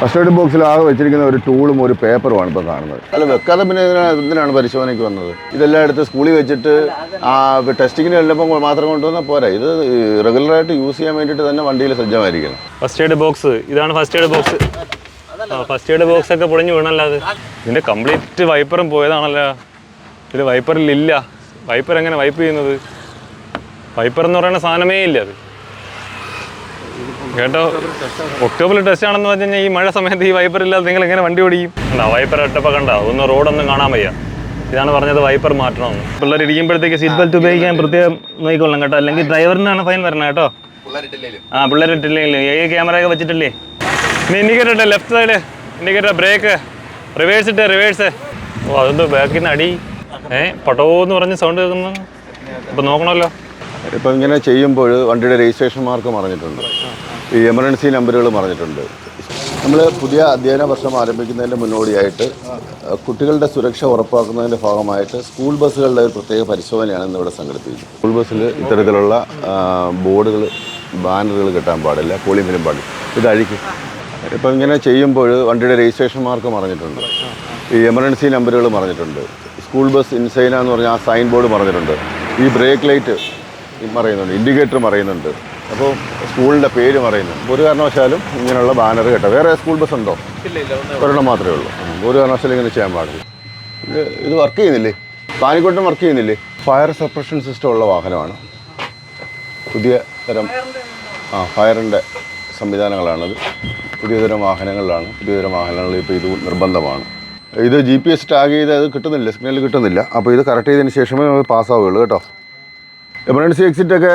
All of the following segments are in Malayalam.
ഫസ്റ്റ് എയ്ഡ് ബോക്സിൽ ആകെ വെച്ചിരിക്കുന്ന ഒരു ടൂളും ഒരു പേപ്പറുമാണ് ഇപ്പോൾ കാണുന്നത്. അല്ല വെക്കാതെ പിന്നെ ഇതിനാ- എന്തിനാണ് പരിശോധനയ്ക്ക് വന്നത്? ഇതെല്ലാം എടുത്ത് സ്കൂളിൽ വെച്ചിട്ട് ആ ടെസ്റ്റിങ്ങിന് ചെല്ലുമ്പോൾ മാത്രം കൊണ്ടുവന്നാൽ പോരാ? ഇത് റെഗുലറായിട്ട് യൂസ് ചെയ്യാൻ വേണ്ടിയിട്ട് തന്നെ വണ്ടിയിൽ സജ്ജമായിരിക്കണം. ഫസ്റ്റ് എയ്ഡ് ബോക്സ് ഇതാണ് first aid box first aid box ഒക്കെ പൊളിഞ്ഞു വീണല്ലോ അത്. ഇതിന്റെ കംപ്ലീറ്റ് വൈപ്പറും പോയതാണല്ലോ. ഇത് വൈപ്പറിലില്ല വൈപ്പർ എങ്ങനെ വൈപ്പ് ചെയ്യുന്നത്? വൈപ്പർ എന്ന് പറയുന്ന സാധനമേ ഇല്ല അത്. കേട്ടോ ഒക്ടോബറിൽ ടെസ്റ്റ് ആണെന്ന് പറഞ്ഞു കഴിഞ്ഞാൽ ഈ മഴ സമയത്ത് ഈ വൈപ്പർ ഇല്ലാതെ നിങ്ങൾ എങ്ങനെ വണ്ടി ഓടിക്കും? കണ്ടോ വൈപ്പർ ഇട്ടപ്പോൾ കണ്ട ഒന്ന് റോഡൊന്നും കാണാൻ വയ്യ. ഇതാണ് പറഞ്ഞത് വൈപ്പർ മാറ്റണമെന്ന്. പിള്ളേർ ഇരിക്കുമ്പോഴത്തേക്ക് സീറ്റ് ബെൽറ്റ് ഉപയോഗിക്കാൻ പ്രത്യേകം നോക്കിക്കൊള്ളണം കേട്ടോ. അല്ലെങ്കിൽ ഡ്രൈവറിനാണ് ഫൈൻ വരണം കേട്ടോ. ആ പിള്ളേർ ഇട്ടില്ലെങ്കിലും. ഏ ക്യാമറ ഒക്കെ വെച്ചിട്ടില്ലേ? ഇനി indicator ഇട്ടെ left side indicator brake reverse ഇട്ട് റിവേഴ്സ് ഓ അതെന്തോ ബാക്കിന് അടി. ഏ പട്ടോന്ന് പറഞ്ഞ് സൗണ്ട് കേൾക്കുന്നു. അപ്പൊ നോക്കണമല്ലോ. ഇപ്പം ഇങ്ങനെ ചെയ്യുമ്പോൾ വണ്ടിയുടെ രജിസ്ട്രേഷൻ മാർക്ക് മറിഞ്ഞിട്ടുണ്ട് ഈ എമർജൻസി നമ്പറുകൾ പറഞ്ഞിട്ടുണ്ട്. നമ്മൾ പുതിയ അധ്യയന വർഷം ആരംഭിക്കുന്നതിന് മുന്നോടിയായിട്ട് കുട്ടികളുടെ സുരക്ഷ ഉറപ്പാക്കുന്നതിന്റെ ഭാഗമായിട്ട് സ്കൂൾ ബസ്സുകളുടെ ഒരു പ്രത്യേക പരിശോധനയാണ് ഇന്നിവിടെ സംഘടിപ്പിക്കുന്നത്. സ്കൂൾ ബസ്സിൽ ഇത്തരത്തിലുള്ള ബോർഡുകൾ ബാനറുകൾ കിട്ടാൻ പാടില്ല പോളിംഗിനും പാടില്ല. ഇത് അഴിക്കും ഇപ്പം ഇങ്ങനെ ചെയ്യുമ്പോൾ വണ്ടിയുടെ രജിസ്ട്രേഷൻ മാർക്ക് പറഞ്ഞിട്ടുണ്ട്. ഈ എമർജൻസി നമ്പറുകൾ പറഞ്ഞിട്ടുണ്ട്. സ്കൂൾ ബസ് ഇൻസൈന എന്ന് പറഞ്ഞാൽ ആ സൈൻ ബോർഡ് പറഞ്ഞിട്ടുണ്ട്. ഈ ബ്രേക്ക് ലൈറ്റ് പറയുന്നുണ്ട് ഇൻഡിക്കേറ്റർ മറയുന്നുണ്ട് അപ്പോൾ സ്കൂളിന്റെ പേര് പറയുന്നു. ഒരു കാരണവശാലും ഇങ്ങനെയുള്ള ബാനർ കേട്ടോ. വേറെ സ്കൂൾ ബസ് ഉണ്ടോ? ഒരെണ്ണം മാത്രമേ ഉള്ളൂ. ഒരു കാരണവശാലും ഇങ്ങനെ ചെയ്യാൻ പാടില്ല. ഇത് ഇത് വർക്ക് ചെയ്യുന്നില്ലേ? പാനിക്കോട്ടും വർക്ക് ചെയ്യുന്നില്ലേ? ഫയർ സപ്രഷൻ സിസ്റ്റം ഉള്ള വാഹനമാണ്. പുതിയ തരം ആ ഫയറിന്റെ സംവിധാനങ്ങളാണത്. പുതിയ തരം വാഹനങ്ങളിലാണ്. പുതിയ തരം വാഹനങ്ങളിൽ ഇപ്പോൾ ഇത് നിർബന്ധമാണ്. ഇത് ജി പി എസ് ടാഗ് ചെയ്ത് അത് കിട്ടുന്നില്ല സിഗ്നൽ കിട്ടുന്നില്ല. അപ്പോൾ ഇത് കറക്റ്റ് ചെയ്തതിന് ശേഷമേ പാസ്സാവുകയുള്ളൂ കേട്ടോ. എമർജൻസി എക്സിറ്റ് ഒക്കെ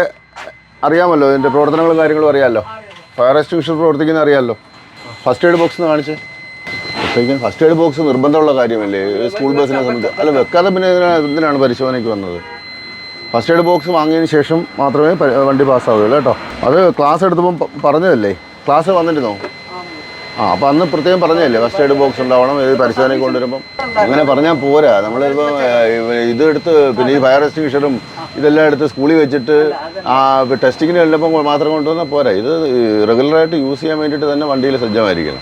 അറിയാമല്ലോ ഇതിന്റെ പ്രവർത്തനങ്ങളും കാര്യങ്ങളും അറിയാമല്ലോ. ഫയർ എക്സ്റ്റിങ്ഷൻ പ്രവർത്തിക്കുന്ന അറിയാമല്ലോ. ഫസ്റ്റ് എയ്ഡ് ബോക്സ് കാണിച്ച്. അപ്പോഴേക്കും ഫസ്റ്റ് എയ്ഡ് ബോക്സ് നിർബന്ധമുള്ള കാര്യമല്ലേ? സ്കൂൾ ബസ്സിനെ സംബന്ധിച്ച്. അല്ല വെക്കാതെ പിന്നെ എന്തിനാണ് പരിശോധനയ്ക്ക് വന്നത്? ഫസ്റ്റ് എയ്ഡ് ബോക്സ് വാങ്ങിയതിന് ശേഷം മാത്രമേ വണ്ടി പാസ്സാവുകയുള്ളൂ കേട്ടോ. അത് ക്ലാസ് എടുത്തപ്പം പറഞ്ഞതല്ലേ? ക്ലാസ് വന്നിരുന്നോ? ആ അപ്പം അന്ന് പ്രത്യേകം പറഞ്ഞതല്ലേ ഫസ്റ്റ് എയ്ഡ് ബോക്സ് ഉണ്ടാവണം ഇത് പരിശോധനയ്ക്ക് കൊണ്ടുവരുമ്പം? അങ്ങനെ പറഞ്ഞാൽ പോരാ. നമ്മളിപ്പോൾ ഇത് എടുത്ത് പിന്നെ ഈ ഫയർ എക്സ്റ്റിങ്ഷനും ഇതെല്ലാം എടുത്ത് സ്കൂളിൽ വെച്ചിട്ട് ആ ടെസ്റ്റിങ്ങിന് ചെല്ലുമ്പോൾ മാത്രം കൊണ്ടുവന്നാൽ പോരാ. ഇത് റെഗുലറായിട്ട് യൂസ് ചെയ്യാൻ വേണ്ടിയിട്ട് തന്നെ വണ്ടിയിൽ സജ്ജമായിരിക്കണം.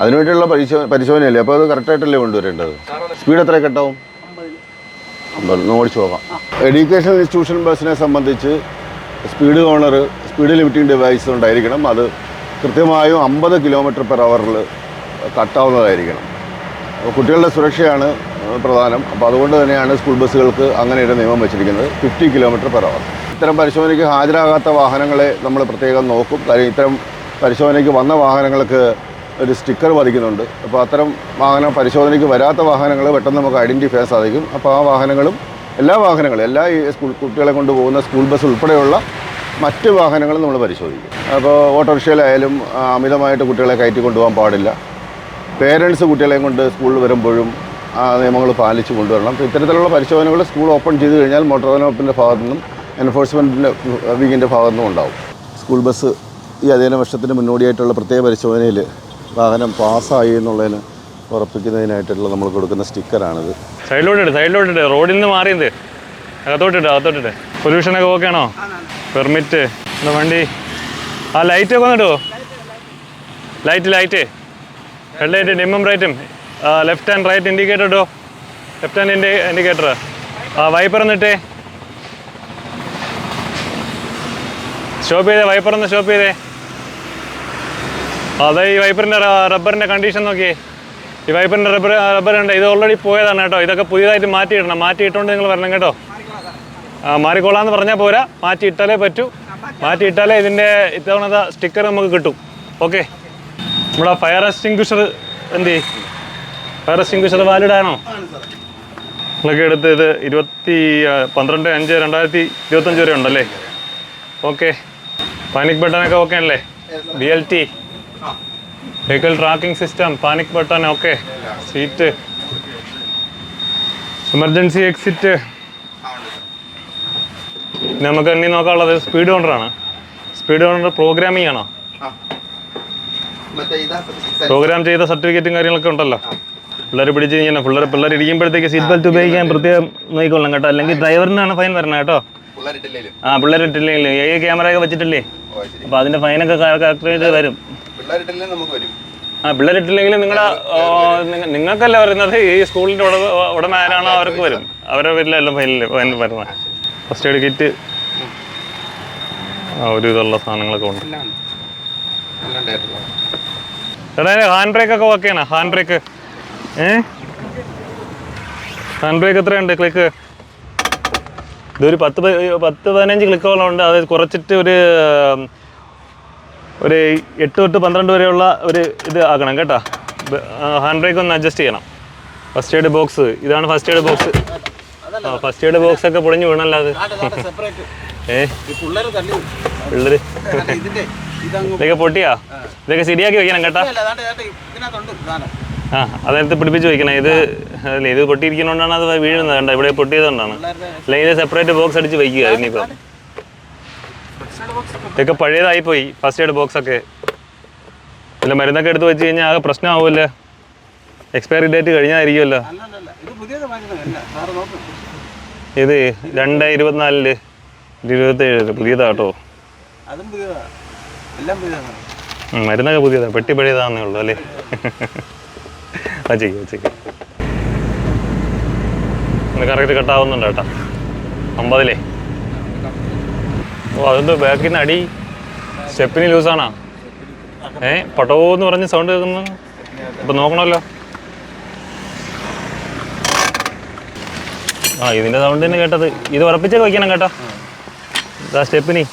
അതിനുവേണ്ടിയുള്ള പരിശോ പരിശോധനയല്ലേ? അപ്പോൾ അത് കറക്റ്റായിട്ടല്ലേ കൊണ്ടുവരേണ്ടത്? സ്പീഡ് എത്ര കെട്ടാവും ഒന്ന് ഓടിച്ചു പോകാം. എഡ്യൂക്കേഷൻ ഇൻസ്റ്റിറ്റ്യൂഷൻ ബസ്സിനെ സംബന്ധിച്ച് speed governor speed limiting device ഉണ്ടായിരിക്കണം. അത് കൃത്യമായും അമ്പത് കിലോമീറ്റർ പെർ അവറിൽ കട്ടാവുന്നതായിരിക്കണം കുട്ടികളുടെ സുരക്ഷയാണ് പ്രധാനം. അപ്പോൾ അതുകൊണ്ട് തന്നെയാണ് സ്കൂൾ ബസ്സുകൾക്ക് അങ്ങനെ ഒരു നിയമം വെച്ചിരിക്കുന്നത്. ഫിഫ്റ്റി കിലോമീറ്റർ പെർ അവർ ഇത്തരം പരിശോധനയ്ക്ക് ഹാജരാകാത്ത വാഹനങ്ങളെ നമ്മൾ പ്രത്യേകം നോക്കും. കാര്യം ഇത്തരം പരിശോധനയ്ക്ക് വന്ന വാഹനങ്ങൾക്ക് ഒരു സ്റ്റിക്കർ പതിക്കുന്നുണ്ട്. അപ്പോൾ അത്തരം വാഹനം പരിശോധനയ്ക്ക് വരാത്ത വാഹനങ്ങൾ പെട്ടെന്ന് നമുക്ക് ഐഡന്റിഫൈ ചെയ്യാൻ സാധിക്കും. അപ്പോൾ ആ വാഹനങ്ങളും എല്ലാ വാഹനങ്ങളും എല്ലാ ഈ സ്കൂൾ കുട്ടികളെ കൊണ്ടുപോകുന്ന സ്കൂൾ ബസ് ഉൾപ്പെടെയുള്ള മറ്റ് വാഹനങ്ങളും നമ്മൾ പരിശോധിക്കും. അപ്പോൾ ഓട്ടോറിക്ഷയിലായാലും അമിതമായിട്ട് കുട്ടികളെ കയറ്റി കൊണ്ടുപോകാൻ പാടില്ല. പേരൻസ് കുട്ടികളെയും കൊണ്ട് സ്കൂളിൽ വരുമ്പോഴും നിയമങ്ങൾ പാലിച്ച് കൊണ്ടുവരണം. അപ്പോൾ ഇത്തരത്തിലുള്ള പരിശോധനകൾ സ്കൂൾ ഓപ്പൺ ചെയ്തു കഴിഞ്ഞാൽ മോട്ടോർ വാഹന വകുപ്പിന്റെ ഭാഗത്തു നിന്നും എൻഫോഴ്സ്മെന്റിന്റെ വിങ്ങിന്റെ ഭാഗത്തു നിന്നും ഉണ്ടാവും. സ്കൂൾ ബസ് ഈ അധ്യയന വർഷത്തിന് മുന്നോടിയായിട്ടുള്ള പ്രത്യേക പരിശോധനയിൽ വാഹനം പാസ്സായി എന്നുള്ളതിന് ഉറപ്പിക്കുന്നതിനായിട്ടുള്ള നമ്മൾ കൊടുക്കുന്ന സ്റ്റിക്കറാണിത്. സൈഡിലോട്ടിട്ട് സൈഡിലോട്ടിട്ട് റോഡിൽ നിന്ന് മാറിയത്. അകത്തോട്ടിട്ട് അകത്തോട്ടിട്ട് പൊല്യൂഷനൊക്കെ ഓക്കെ ആണോ? പെർമിറ്റ്. എന്താ വണ്ടി? ആ ലൈറ്റ് ഒക്കെ വന്നിട്ടോ ലൈറ്റ് ലൈറ്റ് ഹെഡ് ലൈറ്റ് ഡിമ്മും റൈറ്റും ലെഫ്റ്റ് ആൻഡ് റൈറ്റ് ഇൻഡിക്കേറ്റർ ഇട്ടോ ലെഫ്റ്റ് ആൻഡ് ഇൻഡി ഇൻഡിക്കേറ്റർ ആ വൈപ്പർ എന്നിട്ടേ. ഷോപ്പ് ചെയ്തേ വൈപ്പർ ഒന്ന് സ്റ്റോപ്പ് ചെയ്തേ. അതെ ഈ വൈപ്പറിന്റെ റബ്ബറിന്റെ കണ്ടീഷൻ നോക്കിയേ. ഈ വൈപ്പറിന്റെ റബ്ബർ റബ്ബർ ഉണ്ട് ഇത് ഓൾറെഡി പോയതാണ് കേട്ടോ. ഇതൊക്കെ പുതിയതായിട്ട് മാറ്റിയിടണം. മാറ്റിയിട്ടുകൊണ്ട് നിങ്ങൾ വരണം കേട്ടോ. ആ, മാറിക്കോളാന്ന് പറഞ്ഞാൽ പോരാ. മാറ്റി ഇട്ടാലേ പറ്റൂ. മാറ്റി ഇട്ടാലേ ഇതിന്റെ ഇത്തവണത്തെ സ്റ്റിക്കർ നമുക്ക് കിട്ടും. ഓക്കെ നമ്മുടെ ഫയർ എക്സ്റ്റിങ്ക്വിഷർ എന്ത് ചെയ്യും? ഫയർ എക്സ്റ്റിങ്ക്വിഷർ വാലിഡ് ആണോ? നിങ്ങളൊക്കെ എടുത്ത് ഇത് ഇരുപത്തി പന്ത്രണ്ട് അഞ്ച് രണ്ടായിരത്തി ഇരുപത്തഞ്ച് വരെ ഉണ്ടല്ലേ? ഓക്കെ പാനിക് ബട്ടണൊക്കെ ഓക്കെ അല്ലേ? B L T vehicle tracking system panic button okay seat emergency exit നമുക്ക് എണ്ണി നോക്കാനുള്ളത് സ്പീഡ് ഓണർ ആണ്. സ്പീഡ് ഓണർ പ്രോഗ്രാമിംഗ് ആണോ? പ്രോഗ്രാം ചെയ്ത സർട്ടിഫിക്കറ്റും കാര്യങ്ങളൊക്കെ ഉണ്ടല്ലോ. പിള്ളേർ പിടിച്ച് കഴിഞ്ഞാൽ പിള്ളേർ പിള്ളേർ ഇരിക്കുമ്പോഴത്തേക്ക് സീറ്റ് ബെൽറ്റ് ഉപയോഗിക്കാൻ പ്രത്യേകം നോക്കിക്കൊള്ളണം കേട്ടോ. അല്ലെങ്കിൽ ഡ്രൈവറിനാണ് ഫൈൻ വരണം കേട്ടോ. ആ പിള്ളേർ ഇട്ടില്ലെങ്കിൽ ഏഴ് ക്യാമറ ഒക്കെ വെച്ചിട്ടില്ലേ? അപ്പൊ അതിന്റെ ഫൈനൊക്കെ കാൽക്കുലേറ്റ് വരും. ആ പിള്ളേർ പിള്ളേരിട്ടില്ലെങ്കിലും നിങ്ങളുടെ നിങ്ങൾക്കല്ല വരുന്നത്? ഈ സ്കൂളിന്റെ ഉടമ ഉടമ ആരാണോ അവർക്ക് വരും. അവരുടെ പേരിലെല്ലാം ഫൈനൽ ഫൈനൽ വരുന്നത് ഫസ്റ്റ് എയ്ഡ് കിറ്റ് ആ ഒരു ഇതുള്ള സാധനങ്ങളൊക്കെ ഉണ്ട്. ചേട്ടാ ഹാൻഡ് ബ്രേക്ക് ഒക്കെ ഓക്കെയാണ് ഹാൻഡ് ബ്രേക്ക് ഏ? ഹാൻഡ് ബ്രേക്ക് എത്രയുണ്ട്? ക്ലിക്ക് ഇതൊരു പത്ത് പത്ത് പതിനഞ്ച് ക്ലിക്കോളം ഉണ്ട്. അത് കുറച്ചിട്ട് ഒരു ഒരു എട്ട് തൊട്ട് പന്ത്രണ്ട് വരെയുള്ള ഒരു ഇത് ആക്കണം കേട്ടോ. ഹാൻഡ് ബ്രേക്ക് ഒന്ന് അഡ്ജസ്റ്റ് ചെയ്യണം. ഫസ്റ്റ് എയ്ഡ് ബോക്സ് ഇതാണ് ഫസ്റ്റ് എയ്ഡ് ബോക്സ് ആ ഫസ്റ്റ് എയ്ഡ് ബോക്സ് ഒക്കെ പൊളിഞ്ഞു വീണല്ലോ അത്. ഏ? പിള്ളേര് ഇതൊക്കെ പൊട്ടിയാ? ഇതൊക്കെ ശരിയാക്കി വെക്കണം കേട്ടാ. ആ അതെടുത്ത് പിടിപ്പിച്ച് വെക്കണം. ഇത് അല്ല ഇത് പൊട്ടിയിരിക്കുന്നതുകൊണ്ടാണ് അത് വീഴുന്നത്. കണ്ട ഇവിടെ പൊട്ടിയതുകൊണ്ടാണ്. അല്ലെങ്കിൽ ഇത് സെപ്പറേറ്റ് ബോക്സ് അടിച്ച് വയ്ക്കുക ഇനിയിപ്പോൾ ഇതൊക്കെ പഴയതായി പോയി ഫസ്റ്റ് എയ്ഡ് ബോക്സ് ഒക്കെ. അല്ല മരുന്നൊക്കെ എടുത്ത് വെച്ച് കഴിഞ്ഞാൽ ആകെ പ്രശ്നമാവുമല്ലോ. Expiry date കഴിഞ്ഞായിരിക്കുമല്ലോ. ഇത് രണ്ട് ഇരുപത്തിനാലിൽ ഇരുപത്തേഴ് പുതിയതാട്ടോ മരുന്നൊക്കെ പുതിയതാണ് പെട്ടി പഴയതാന്നേ ഉള്ളൂ അല്ലേ? ചെയ്യും അത് കറക്റ്റ് കട്ടാവുന്നുണ്ട് കേട്ടോ. അമ്പതിലേ. ഓ അതെന്തോ ബാക്കിൽ നിന്ന് അടി? സ്റ്റെപ്പിന് ലൂസാണോ? ഏ പട്ടോന്ന് പറഞ്ഞ് സൗണ്ട് കേൾക്കുന്നു. അപ്പം നോക്കണമല്ലോ. ആ ഇതിന്റെ സൗണ്ട് തന്നെ കേട്ടത്. ഇത് ഉറപ്പിച്ചൊക്കെ വയ്ക്കണം കേട്ടോ. ഇതാ സ്റ്റെപ്പിനി.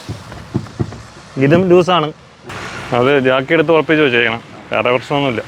ഇതും ലൂസാണ്. അത് ജാക്കി എടുത്ത് ഉറപ്പിച്ച് വെച്ചേക്കണം. വേറെ പ്രശ്നമൊന്നുമില്ല.